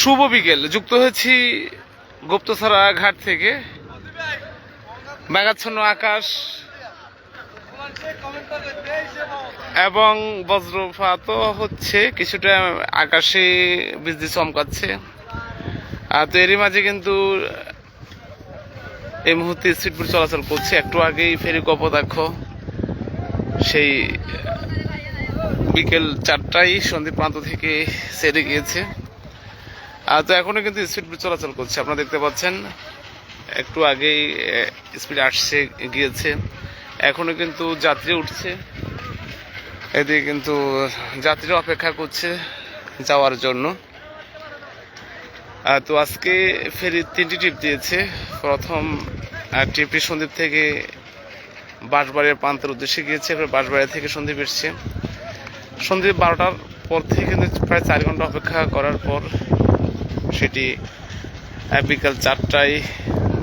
শুভ বিকেল। যুক্ত হয়েছি গুপ্তছড়া ঘাট থেকে। মেঘাচ্ছন্ন আকাশ এবং বজ্রপাত হচ্ছে কিছুটা আকাশে বিজলি চমকাচ্ছে। তো এরই মাঝে কিন্তু এই মুহূর্তে স্পিডবোট চলাচল করছে। একটু আগেই ফেরি কপদাক্ষ সেই বিকেল চারটায় সন্ধি প্রান্ত থেকে সেরে গিয়েছে। তো এখনও কিন্তু স্পিড চলাচল করছে। আপনারা দেখতে পাচ্ছেন, একটু আগেই স্পিড আসছে, গিয়েছে। এখনও কিন্তু যাত্রী উঠছে। এদিকে কিন্তু যাত্রীরা অপেক্ষা করছে যাওয়ার জন্য। তো আজকে ফেরি তিনটি ট্রিপ দিয়েছে। প্রথম ট্রিপটি সন্দ্বীপ থেকে বাঁশবাড়ির প্রান্তের উদ্দেশ্যে গিয়েছে। এবার বাঁশবাড়ি থেকে সন্দ্বীপ এসছে। সন্ধ্যে বারোটার পর থেকে কিন্তু প্রায় চার ঘণ্টা অপেক্ষা করার পর সেটি বিকাল চারটায়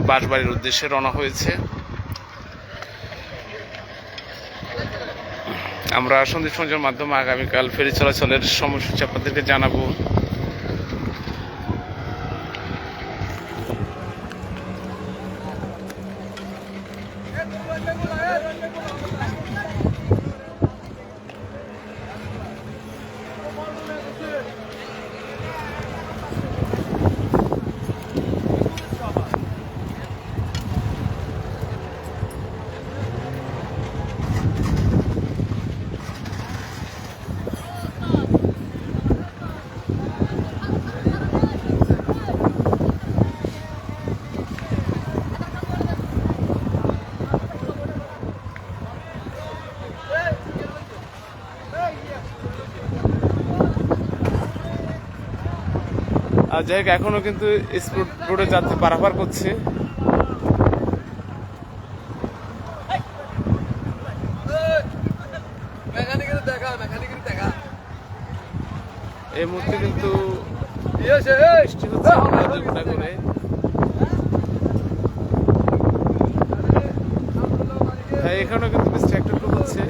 বাঁশবাড়ির উদ্দেশ্যে রওনা হয়েছে। আমরা সন্দীপ সঞ্জয়ের মাধ্যমে আগামীকাল ফেরি চলাচলের সময়সূচি আপনাদেরকে জানাব। আর যাই হোক এখনও কিন্তু স্পিড রোডে যাত্রী পারাপার করছে। এই মুহূর্তে কিন্তু বৃষ্টি হচ্ছে করে হ্যাঁ এখানেও কিন্তু বৃষ্টি একটু হচ্ছে।